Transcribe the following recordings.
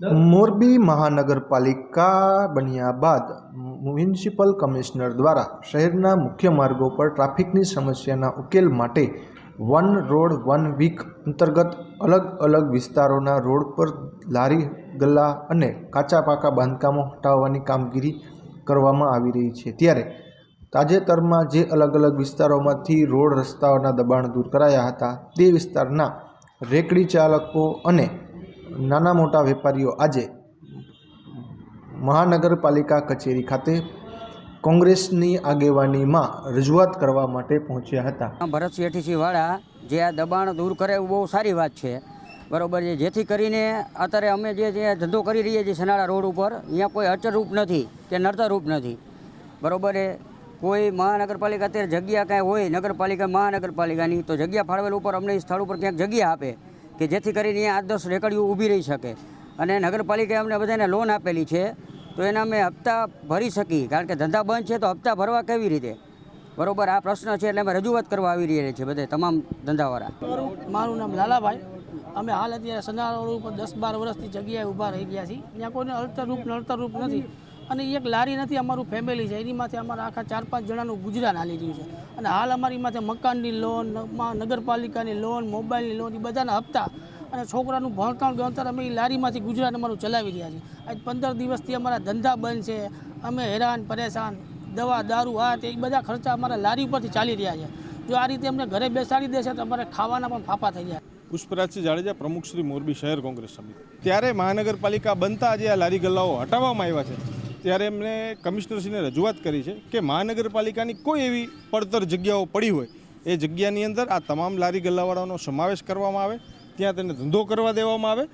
મોરબી મહાનગરપાલિકા બન્યા બાદ મ્યુનિસિપલ કમિશનર દ્વારા શહેરના મુખ્ય માર્ગો પર ટ્રાફિકની સમસ્યાના ઉકેલ માટે વન રોડ, વન વીક અંતર્ગત અલગ અલગ વિસ્તારોના રોડ પર લારી, ગલ્લા અને કાચા પાકા બાંધકામો હટાવવાની કામગીરી કરવામાં આવી રહી છે. ત્યારે તાજેતરમાં જે અલગ અલગ વિસ્તારોમાંથી રોડ રસ્તાઓના દબાણ દૂર કરાયા હતા, તે વિસ્તારના રેકડી ચાલકો અને નાના મોટા વેપારીઓ આજે મહાનગરપાલિકા કચેરી ખાતે કોંગ્રેસની આગેવાનીમાં રજૂઆત કરવા માટે પહોંચ્યા હતા. ભરત શેઠીસિંહવાળા વાળા જે આ દબાણ દૂર કરે એવું બહુ સારી વાત છે. બરાબર છે. જેથી કરીને અત્યારે અમે જે ધંધો કરી રહીએ છીએ સનાળા રોડ ઉપર, અહીંયા કોઈ અચરરૂપ નથી કે નડતરરૂપ નથી. બરાબર કોઈ મહાનગરપાલિકા અત્યારે જગ્યા કાંઈ હોય નગરપાલિકા મહાનગરપાલિકાની, તો જગ્યા ફાળવેલ ઉપર અમને સ્થળ ઉપર ક્યાંક જગ્યા આપે. કે જેથી કરીને અહીંયા આઠ દસ રેકડીઓ ઊભી રહી શકે. અને નગરપાલિકાએ અમને બધાને લોન આપેલી છે, તો એના અમે હપ્તા ભરી શકી કારણ કે ધંધા બંધ છે, તો હપ્તા ભરવા કેવી રીતે? બરોબર, આ પ્રશ્ન છે એટલે અમે રજૂઆત કરવા આવી રહ્યા છીએ બધે, તમામ ધંધાવાળા. મારું નામ લાલાભાઈ. અમે હાલ અત્યારે સનારા રોડ ઉપર દસ બાર વર્ષથી જગ્યાએ ઊભા રહી ગયા છીએ. ત્યાં કોઈને અળતરરૂપ નડતરરૂપ નથી. અને એક લારી નથી, અમારું ફેમિલી છે. એની માથે અમારા આખા ચાર પાંચ જણાનું ગુજરાન હાલી રહ્યું છે. અને હાલ અમારી માથે મકાનની લોન નગરપાલિકાની લોન મોબાઈલની લોન એ બધાના હપ્તા અને છોકરાનું ભણતર ગણતર અમે એ લારીમાંથી ગુજરાન અમારું ચલાવી રહ્યા છીએ. આજ પંદર દિવસથી અમારા ધંધા બંધ છે. અમે હેરાન, પરેશાન, દવા, દારૂ આ તે એ બધા ખર્ચા અમારા લારી ઉપરથી ચાલી રહ્યા છે. જો આ રીતે અમને ઘરે બેસાડી દેશે તો અમારે ખાવાના પણ ફાફા થઈ જાય. પુષ્પરાજસિંહ જાડેજા, પ્રમુખ શ્રી મોરબી શહેર કોંગ્રેસ સમિતિ. ત્યારે મહાનગરપાલિકા બનતા જે આ લારી ગલ્લાઓ હટાવવામાં આવ્યા છે. ત્યારે એમણે કમિશનરશ્રીને રજૂઆત કરી છે કે મહાનગરપાલિકાની કોઈ એવી પડતર જગ્યાઓ પડી હોય, એ જગ્યાની અંદર આ તમામ લારી ગલ્લાવાળાનો સમાવેશ કરવામાં આવે, ત્યાં તેને ધંધો કરવા દેવામાં આવે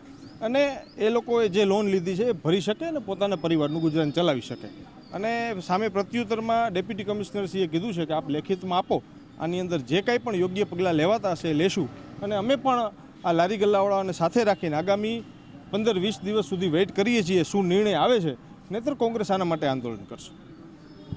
અને એ લોકોએ જે લોન લીધી છે એ ભરી શકે અને પોતાના પરિવારનું ગુજરાન ચલાવી શકે. અને સામે પ્રત્યુત્તરમાં ડેપ્યુટી કમિશનરશ્રીએ કીધું છે કે આપ લેખિતમાં આપો, આની અંદર જે કાંઈ પણ યોગ્ય પગલાં લેવાતા હશે એ લેશું. અને અમે પણ આ લારી ગલ્લાવાળાઓને સાથે રાખીને આગામી પંદર વીસ દિવસ સુધી વેઇટ કરીએ છીએ, શું નિર્ણય આવે છે નહીતર કોંગ્રેસ આના માટે આંદોલન કરશે.